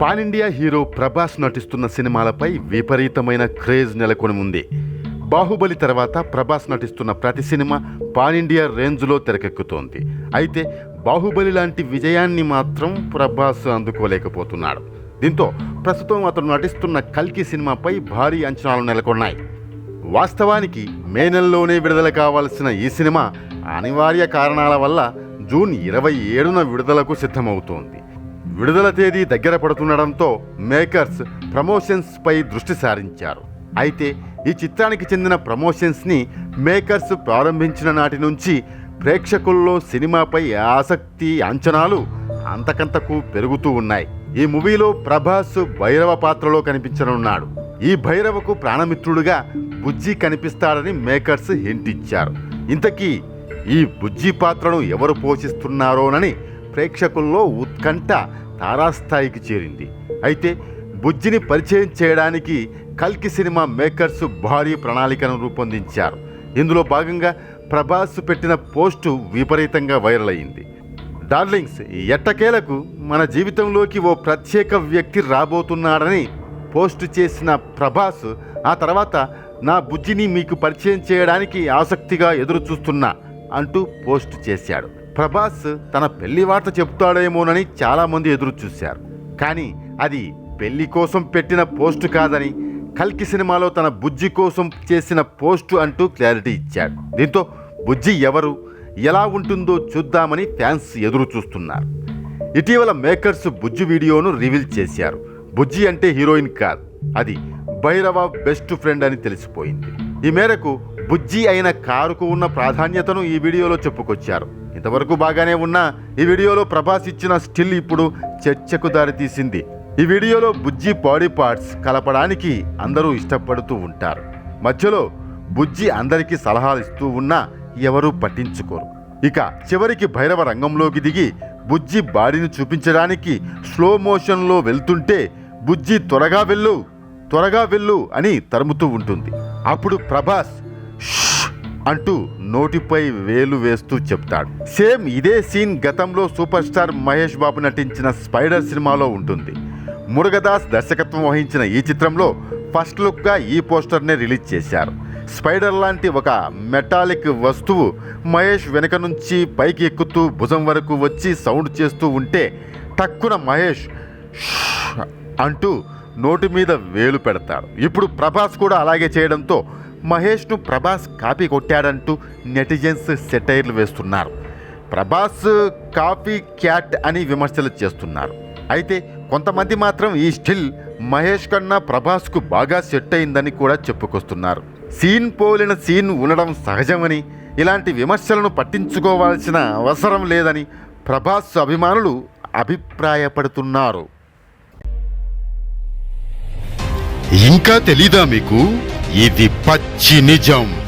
Pan India hero Prabhas నటిస్తున్న సినిమాలపై విపరీతమైన craze నెలకొని ఉంది బాహుబలి తర్వాత ప్రభాస్ నటిస్తున్న ప్రతి సినిమా పాన్ ఇండియా రేంజ్లో తెరకెక్కుతోంది. అయితే బాహుబలి లాంటి విజయాన్ని మాత్రం ప్రభాస్ అందుకోలేకపోతున్నాడు. దీంతో ప్రస్తుతం అతను నటిస్తున్న కల్కి సినిమాపై భారీ అంచనాలు నెలకొన్నాయి. వాస్తవానికి మే నెలలోనే విడుదల కావాల్సిన ఈ సినిమా అనివార్య కారణాల వల్ల జూన్ ఇరవై ఏడున విడుదలకు సిద్ధమవుతోంది. విడుదల తేదీ దగ్గర పడుతుండడంతో మేకర్స్ ప్రమోషన్స్ పై దృష్టి సారించారు. అయితే ఈ చిత్రానికి చెందిన ప్రమోషన్స్ని మేకర్స్ ప్రారంభించిన నాటి నుంచి ప్రేక్షకుల్లో సినిమాపై ఆసక్తి అంచనాలు అంతకంతకు పెరుగుతూ ఉన్నాయి. ఈ మూవీలో ప్రభాస్ భైరవ పాత్రలో కనిపించనున్నాడు. ఈ భైరవకు ప్రాణమిత్రుడుగా బుజ్జి కనిపిస్తాడని మేకర్స్ హింట్ ఇచ్చారు ఇంతకీ ఈ బుజ్జి పాత్రను ఎవరు పోషిస్తున్నారోనని ప్రేక్షకుల్లో ఉత్కంఠ తారాస్థాయికి చేరింది. అయితే బుజ్జిని పరిచయం చేయడానికి కల్కి సినిమా మేకర్స్ భారీ ప్రణాళికను రూపొందించారు. ఇందులో భాగంగా ప్రభాస్ పెట్టిన పోస్టు విపరీతంగా వైరల్ అయింది. డార్లింగ్స్ ఎట్టకేలకు మన జీవితంలోకి ఓ ప్రత్యేక వ్యక్తి రాబోతున్నాడని పోస్ట్ చేసిన ప్రభాస్ ఆ తర్వాత నా బుజ్జిని మీకు పరిచయం చేయడానికి ఆసక్తిగా ఎదురు చూస్తున్నా అంటూ పోస్ట్ చేశాడు. ప్రభాస్ తన పెళ్ళి వార్త చెప్తాడేమోనని చాలామంది ఎదురు చూశారు. కానీ అది పెళ్ళి కోసం పెట్టిన పోస్టు కాదని కల్కి సినిమాలో తన బుజ్జి కోసం చేసిన పోస్టు అంటూ క్లారిటీ ఇచ్చాడు. దీంతో బుజ్జి ఎవరు ఎలా ఉంటుందో చూద్దామని ఫ్యాన్స్ ఎదురు చూస్తున్నారు. ఇటీవల మేకర్స్ బుజ్జి వీడియోను రివీల్ చేశారు. బుజ్జి అంటే హీరోయిన్ కాదు అది భైరవ బెస్ట్ ఫ్రెండ్ అని తెలిసిపోయింది. ఈ మేరకు బుజ్జి అయిన కారుకు ఉన్న ప్రాధాన్యతను ఈ వీడియోలో చెప్పుకొచ్చారు. ఇంతవరకు బాగానే ఉన్న ఈ వీడియోలో ప్రభాస్ ఇచ్చిన స్టిల్ ఇప్పుడు చర్చకు దారితీసింది. ఈ వీడియోలో బుజ్జి బాడీ పార్ట్స్ కలపడానికి అందరూ ఇష్టపడుతూ ఉంటారు. మధ్యలో బుజ్జి అందరికీ సలహాలు ఇస్తూ ఉన్నా ఎవరూ పట్టించుకోరు. ఇక చివరికి భైరవ రంగంలోకి దిగి బుజ్జి బాడీని చూపించడానికి స్లో మోషన్లో వెళ్తుంటే బుజ్జి త్వరగా వెళ్ళు త్వరగా వెళ్ళు అని తరుముతూ ఉంటుంది. అప్పుడు ప్రభాస్ అంటూ నోటిపై వేలు వేస్తూ చెప్తాడు. సేమ్ ఇదే సీన్ గతంలో సూపర్ స్టార్ మహేష్ బాబు నటించిన స్పైడర్ సినిమాలో ఉంటుంది. మురుగదాస్ దర్శకత్వం వహించిన ఈ చిత్రంలో ఫస్ట్ లుక్గా ఈ పోస్టర్నే రిలీజ్ చేశారు. స్పైడర్ లాంటి ఒక మెటాలిక్ వస్తువు మహేష్ వెనక నుంచి పైకి ఎక్కుతూ భుజం వరకు వచ్చి సౌండ్ చేస్తూ ఉంటే టక్కున మహేష్ అంటూ నోటి మీద వేలు పెడతాడు. ఇప్పుడు ప్రభాస్ కూడా అలాగే చేయడంతో మహేష్ను ప్రభాస్ కాపీ కొట్టాడంటూ నెటిజన్స్ సెటైర్లు వేస్తున్నారు. ప్రభాస్ కాపీ క్యాట్ అని విమర్శలు చేస్తున్నారు. అయితే కొంతమంది మాత్రం ఈ స్టిల్ మహేష్ కన్నా ప్రభాస్కు బాగా సెట్ అయిందని కూడా చెప్పుకొస్తున్నారు. సీన్ పోలిన సీన్ ఉండడం సహజమని ఇలాంటి విమర్శలను పట్టించుకోవాల్సిన అవసరం లేదని ప్రభాస్ అభిమానులు అభిప్రాయపడుతున్నారు. ఇంకా తెలీదా మీకు? ఇది పచ్చి నిజం.